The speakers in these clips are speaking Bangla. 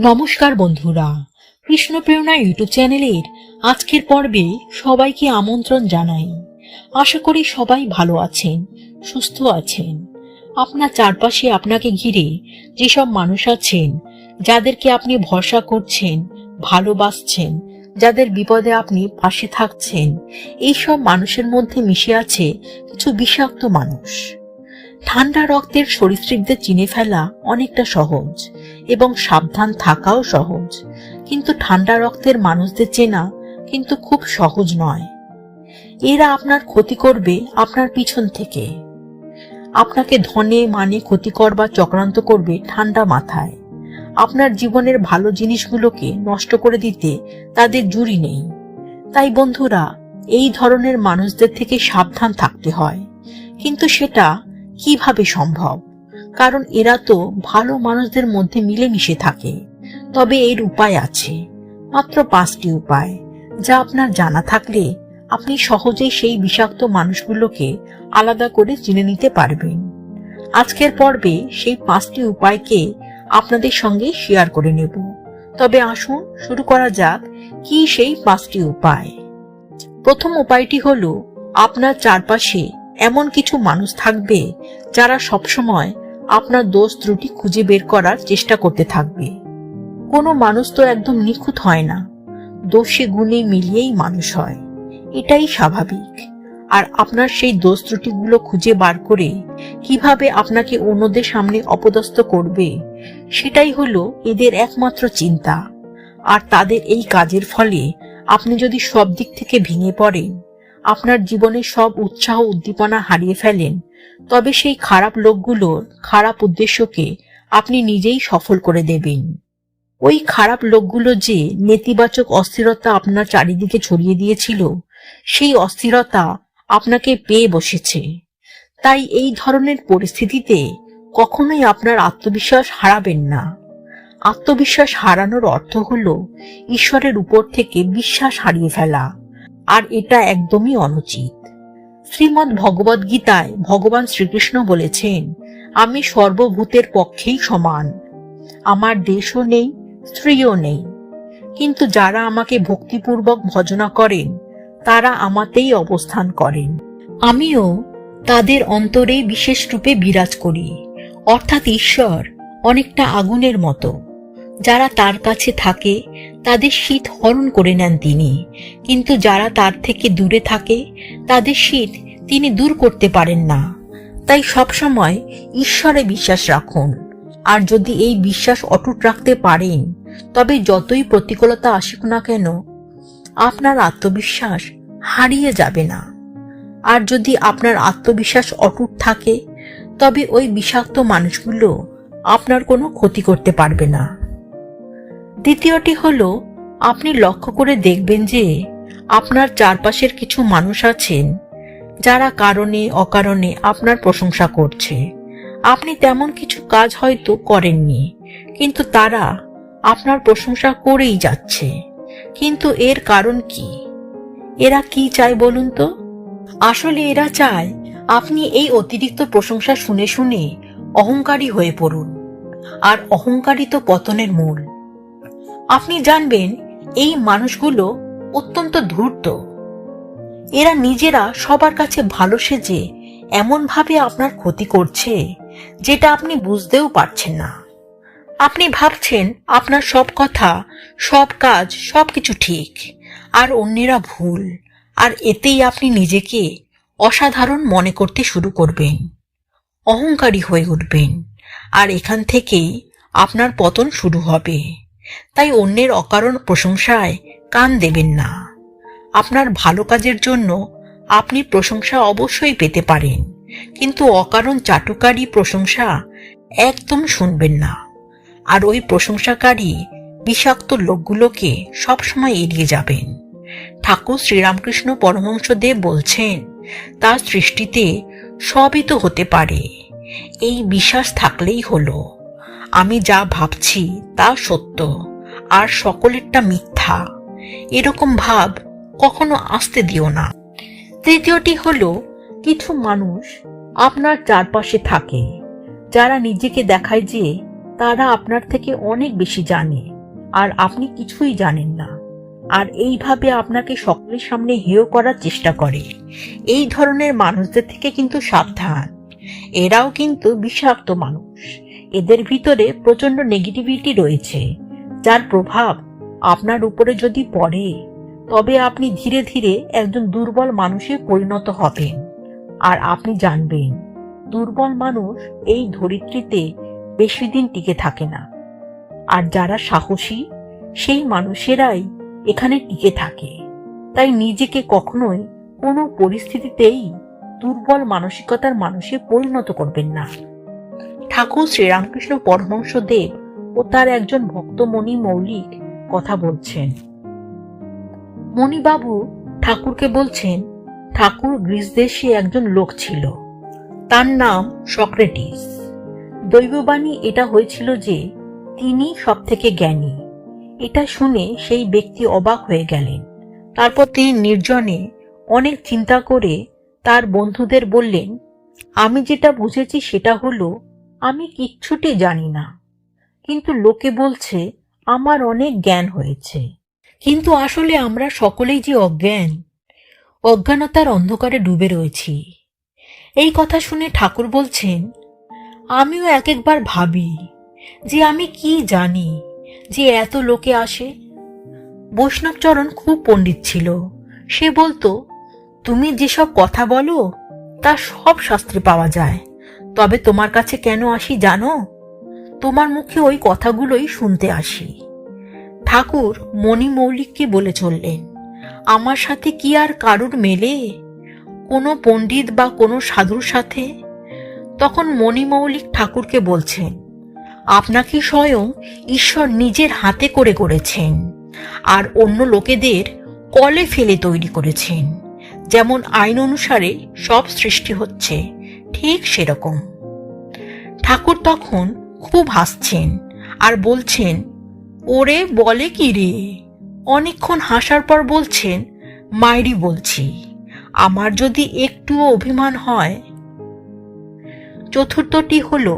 নমস্কার বন্ধুরা কৃষ্ণ প্রেরণা ইউটিউব চ্যানেলের আজকের পর্বে সবাইকে আমন্ত্রণ জানাই। আশা করি সবাই ভালো আছেন, সুস্থ আছেন। আপনার চারপাশে আপনাকে ঘিরে যেসব মানুষ আছেন, যাদেরকে আপনি ভরসা করছেন, ভালোবাসছেন, যাদের বিপদে আপনি পাশে থাকছেন, এইসব মানুষের মধ্যে মিশে আছে কিছু বিষাক্ত মানুষ। ঠান্ডা রক্তের সরীসৃপদের চিনে ফেলা অনেকটা সহজ এবং সাবধান থাকাও সহজ। কিন্তু ঠান্ডা রক্তের মানুষদের চেনা কিন্তু খুব সহজ নয়। এরা আপনার ক্ষতি করবে আপনার পিছন থেকে। আপনাকে ধনে মানে ক্ষতি করবা চক্রান্ত করবে ঠান্ডা মাথায়। আপনার জীবনের ভালো জিনিসগুলোকে নষ্ট করে দিতে তাদের জুড়ি নেই। তাই বন্ধুরা, এই ধরনের মানুষদের থেকে সাবধান থাকতে হয়। কিন্তু সেটা কীভাবে সম্ভব? কারণ এরা তো ভালো মানুষদের মধ্যে মিলেমিশে থাকে। তবে এর উপায় আছে। মাত্র পাঁচটি উপায়, যা আপনার জানা থাকলে আপনি সহজেই সেই বিষাক্ত মানুষগুলোকে আলাদা করে চিনে নিতে পারবেন। আজকের পর্বে সেই পাঁচটি উপায়কে আপনাদের সঙ্গে শেয়ার করে নেব। তবে আসুন শুরু করা যাক কি সেই পাঁচটি উপায়। প্রথম উপায়টি হলো, আপনার চারপাশে এমন কিছু মানুষ থাকবে যারা সবসময় আপনার দোষ ত্রুটি খুঁজে বের করার চেষ্টা করতে থাকবে। কোনো মানুষ তো একদম নিখুঁত হয় না। দোষে গুণে মিলিয়েই মানুষ হয়। এটাই স্বাভাবিক। আর আপনার সেই দোষ ত্রুটিগুলো খুঁজে বার করে কীভাবে আপনাকে অন্যদের সামনে অপদস্থ করবে, সেটাই হলো এদের একমাত্র চিন্তা। আর তাদের এই কাজের ফলে আপনি যদি সব দিক থেকে ভেঙে পড়েন আপনার জীবনের সব উৎসাহ উদ্দীপনা হারিয়ে ফেলেন। তবে সেই খারাপ লোকগুলোর খারাপ উদ্দেশ্যকে আপনি নিজেই সফল করে দেবেন। ওই খারাপ লোকগুলো যে নেতিবাচক অস্থিরতা আপনার চারিদিকে ছড়িয়ে দিয়েছিল, সেই অস্থিরতা আপনাকে পেয়ে বসেছে। তাই এই ধরনের পরিস্থিতিতে কখনোই আপনার আত্মবিশ্বাস হারাবেন না। আত্মবিশ্বাস হারানোর অর্থ হল ঈশ্বরের উপর থেকে বিশ্বাস হারিয়ে ফেলা। আর এটা একদমই অনুচিত। শ্রীমদ ভগবদ গীতায় ভগবান শ্রীকৃষ্ণ বলেছেন, আমি সর্বভূতের পক্ষেই সমান। আমার দেশও নেই, স্ত্রীও নেই। কিন্তু যারা আমাকে ভক্তিপূর্বক ভজনা করেন, তারা আমাতেই অবস্থান করেন। আমিও তাদের অন্তরে বিশেষ রূপে বিরাজ করি। অর্থাৎ ঈশ্বর অনেকটা আগুনের মতো। যারা তার কাছে থাকে তাদের শীত হরণ করে নেন তিনি। কিন্তু যারা তার থেকে দূরে থাকে, তাদের শীত তিনি দূর করতে পারেন না। তাই সবসময় ঈশ্বরে বিশ্বাস রাখুন। আর যদি এই বিশ্বাস অটুট রাখতে পারেন, তবে যতই প্রতিকূলতা আসুক না কেন, আপনার আত্মবিশ্বাস হারিয়ে যাবে না। আর যদি আপনার আত্মবিশ্বাস অটুট থাকে, তবে ওই বিষাক্ত মানুষগুলো আপনার কোনো ক্ষতি করতে পারবে না। দ্বিতীয়টি হলো, আপনি লক্ষ্য করে দেখবেন যে আপনার চারপাশের কিছু মানুষ আছেন, যারা কারণে, অকারণে আপনার প্রশংসা করছে। আপনি তেমন কিছু কাজ হয়তো করেননি, কিন্তু তারা আপনার প্রশংসা করেই যাচ্ছে। কিন্তু এর কারণ কি? এরা কি চায় বলুন তো? আসলে এরা চায় আপনি এই অতিরিক্ত প্রশংসা শুনে শুনে অহংকারী হয়ে পড়ুন। আর অহংকারী তো পতনের মূল। আপনি জানবেন, এই মানুষগুলো অত্যন্ত ধূর্ত। এরা নিজেরা সবার কাছে ভালো সেজে এমনভাবে আপনার ক্ষতি করছে, যেটা আপনি বুঝতেও পারছেন না। আপনি ভাবছেন আপনার সব কথা, সব কাজ সব কিছু ঠিক, আর অন্যেরা ভুল, আর এতেই আপনি নিজেকে অসাধারণ মনে করতে শুরু করবেন। অহংকারী হয়ে উঠবেন, আর এখান থেকেই আপনার পতন শুরু হবে। তাই অন্যের অকারণ প্রশংসায় কান দেবেন না। আপনার ভালো কাজের জন্য আপনি প্রশংসা অবশ্যই পেতে পারেন, কিন্তু অকারণ চাটুকারী প্রশংসা একদম শুনবেন না। আর ওই প্রশংসাকারী বিষাক্ত লোকগুলোকে সবসময় এড়িয়ে যাবেন। ঠাকুর শ্রীরামকৃষ্ণ পরমহংসদেব বলছেন, তার সৃষ্টিতে সবই তো হতে পারে। এই বিশ্বাস থাকলেই হলো। আমি যা ভাবছি তা সত্য। আর সকলেরটা মিথ্যা। এরকম ভাব কখনো আসতে দিও না। তৃতীয়টি হলো, কিছু মানুষ আপনার চারপাশে থাকে। যারা নিজেকে দেখায় যে তারা আপনার থেকে অনেক বেশি জানে আর আপনি কিছুই জানেন না। আর এইভাবে আপনাকে সকলের সামনে হেয় করার চেষ্টা করে। এই ধরনের মানুষদের থেকে কিন্তু সাবধান। এরাও কিন্তু বিষাক্ত মানুষ। এদের ভিতরে প্রচণ্ড নেগেটিভিটি রয়েছে। যার প্রভাব আপনার উপরে যদি পড়ে, তবে আপনি ধীরে ধীরে একজন দুর্বল মানুষে পরিণত হবেন। আর আপনি জানবেন, দুর্বল মানুষ এই ধরিত্রীতে বেশি দিন টিকে থাকে না। আর যারা সাহসী, সেই মানুষেরাই এখানে টিকে থাকে। তাই নিজেকে কখনোই কোনো পরিস্থিতিতেই দুর্বল মানসিকতার মানুষে পরিণত করবেন না। ঠাকুর শ্রীরামকৃষ্ণ পরমহংস দেব ও তার একজন ভক্তমণি মৌলিক কথা বলছেন। মণিবাবু ঠাকুরকে বলছেন, ঠাকুর গ্রিস দেশে একজন লোক ছিল। তার নাম সক্রেটিস। দৈববাণী এটা হয়েছিল যে তিনি সব থেকে জ্ঞানী। এটা শুনে সেই ব্যক্তি অবাক হয়ে গেলেন। তারপর তিনি নির্জনে অনেক চিন্তা করে তার বন্ধুদের বললেন, আমি যেটা বুঝেছি সেটা হলো, আমি কিচ্ছুটি জানি না। কিন্তু লোকে বলছে, আমার অনেক জ্ঞান হয়েছে। কিন্তু আসলে আমরা সকলেই যে অজ্ঞান, অজ্ঞানতার অন্ধকারে ডুবে রয়েছি। এই কথা শুনে ঠাকুর বলছেন, আমিও এক একবার ভাবি যে আমি কি জানি যে এত লোকে আসে? বৈষ্ণবচরণ খুব পণ্ডিত ছিল। সে বলতো, তুমি যেসব কথা বলো, তা সব শাস্ত্রে পাওয়া যায়। তবে তোমার কাছে কেন আসি জানো? তোমার মুখে ওই কথাগুলোই শুনতে আসি। ঠাকুর মণি মৌলিককে বলে চললেন, আমার সাথে কি আর কারুর মেলে? কোনো পণ্ডিত বা কোনো সাধুর সাথে? তখন মণিমৌলিক ঠাকুরকে বলছেন, আপনাকে স্বয়ং ঈশ্বর নিজের হাতে করে করেছেন, আর অন্য লোকেদের কলে ফেলে তৈরি করেছেন। যেমন আইন অনুসারে সব সৃষ্টি হচ্ছে, ঠিক সেরকম। ঠাকুর তখন খুব হাসছেন আর বলছেন, ওরে বলে কি রে? অনেকক্ষণ হাসার পর বলছেন, মাইরি বলছি, আমার যদি একটুও অভিমান হয়? চতুর্থটি হলো,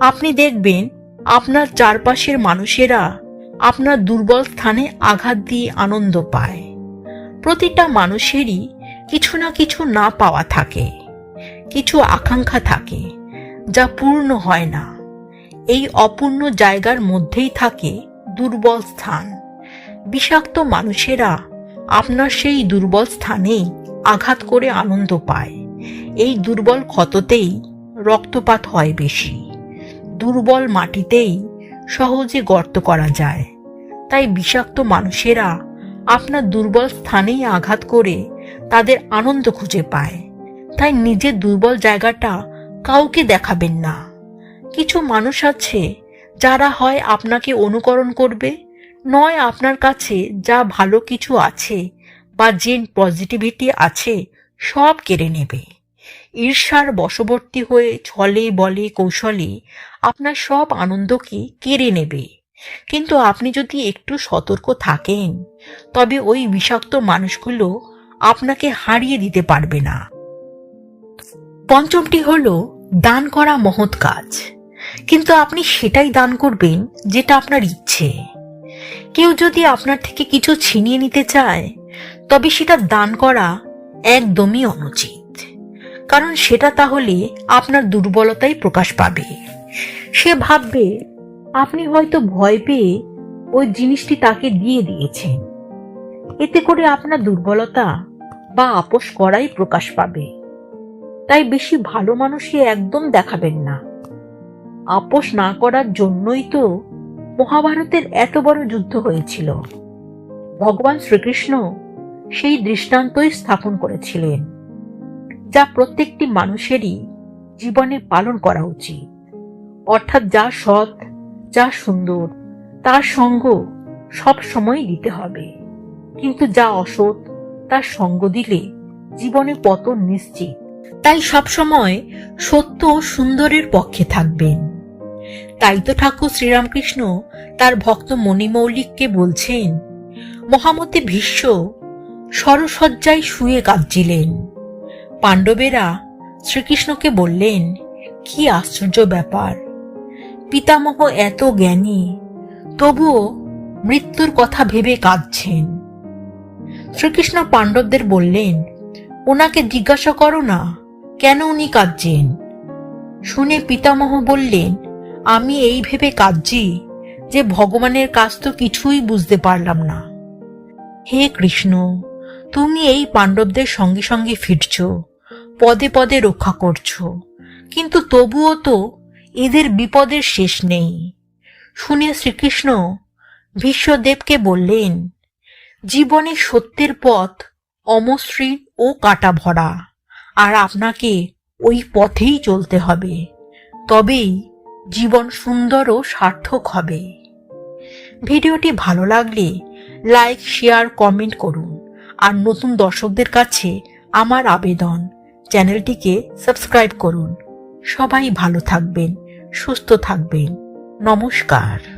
আপনি দেখবেন আপনার চারপাশের মানুষেরা আপনার দুর্বল স্থানে আঘাত দিয়ে আনন্দ পায়। প্রতিটা মানুষেরই কিছু না কিছু না পাওয়া থাকে, কিছু আকাঙ্ক্ষা থাকে, যা পূর্ণ হয় না। এই অপূর্ণ জায়গার মধ্যেই থাকে দুর্বল স্থান। বিষাক্ত মানুষেরা আপনার সেই দুর্বল স্থানেই আঘাত করে আনন্দ পায়। এই দুর্বল ক্ষততেই রক্তপাত হয় বেশি। দুর্বল মাটিতেই সহজে গর্ত করা যায়। তাই বিষাক্ত মানুষেরা আপনার দুর্বল স্থানেই আঘাত করে তাদের আনন্দ খুঁজে পায়। তাই নিজের দুর্বল জায়গাটা কাউকে দেখাবেন না। কিছু মানুষ আছে যারা হয় আপনাকে অনুকরণ করবে, নয় আপনার কাছে যা ভালো কিছু আছে বা যে পজিটিভিটি আছে সব কেড়ে নেবে। ঈর্ষার বশবর্তী হয়ে ছলে বলে কৌশলে আপনার সব আনন্দকে কেড়ে নেবে। কিন্তু আপনি যদি একটু সতর্ক থাকেন, তবে ওই বিষাক্ত মানুষগুলো আপনাকে হারিয়ে দিতে পারবে না। পঞ্চমটি হল দান করা মহৎ কাজ। কিন্তু আপনি সেটাই দান করবেন যেটা আপনার ইচ্ছে। কেউ যদি আপনার থেকে কিছু ছিনিয়ে নিতে চায়, তবে সেটা দান করা একদমই অনুচিত। কারণ সেটা তাহলে আপনার দুর্বলতাই প্রকাশ পাবে। সে ভাববে, আপনি হয়তো ভয় পেয়ে ওই জিনিসটি তাকে দিয়ে দিয়েছেন। এতে করে আপনার দুর্বলতা বা আপোষ করাই প্রকাশ পাবে। তাই বেশি ভালো মানুষই একদম দেখাবেন না। আপোষ না করার জন্যই তো মহাভারতের এত বড় যুদ্ধ হয়েছিল। ভগবান শ্রীকৃষ্ণ সেই দৃষ্টান্তই স্থাপন করেছিলেন, যা প্রত্যেকটি মানুষেরই জীবনে পালন করা উচিত। অর্থাৎ যা সৎ, যা সুন্দর, তার সঙ্গ সব সময় দিতে হবে। কিন্তু যা অসৎ, তার সঙ্গ দিলে জীবনে পতন নিশ্চিত। তাই সবসময় সত্য সুন্দরের পক্ষে থাকবেন। তাই তো ঠাকুর শ্রীরামকৃষ্ণ তার ভক্ত মণিমৌলিককে বলছেন, মহামতি ভীষ্ম, সরসজ্জায় শুয়ে কাঁদছিলেন। পাণ্ডবেরা শ্রীকৃষ্ণকে বললেন, কি আশ্চর্য ব্যাপার, পিতামহ এত জ্ঞানী, তবুও মৃত্যুর কথা ভেবে কাঁদছেন। শ্রীকৃষ্ণ পাণ্ডবদের বললেন, ওনাকে জিজ্ঞাসা করো না, কেন উনি কাঁদছেন? শুনে পিতামহ বললেন আমি এই ভেবে কাঁদছি যে ভগবানের কাজ তো কিছুই বুঝতে পারলাম না। হে কৃষ্ণ, তুমি এই পাণ্ডবদের সঙ্গে সঙ্গে ফিরছ, পদে পদে রক্ষা করছ, কিন্তু তবুও তো এদের বিপদের শেষ নেই। শুনে শ্রীকৃষ্ণ ভীষ্মদেবকে বললেন, জীবনে সত্যের পথ অমসৃণ ও কাটা ভরা আর আপনাকে ওই পথেই চলতে হবে। তবেই জীবন সুন্দর ও সার্থক হবে। ভিডিওটি ভালো লাগলে লাইক, শেয়ার, কমেন্ট করুন। আর নতুন দর্শকদের কাছে আমার আবেদন, চ্যানেলটিকে সাবস্ক্রাইব করুন। সবাই ভালো থাকবেন, সুস্থ থাকবেন। নমস্কার।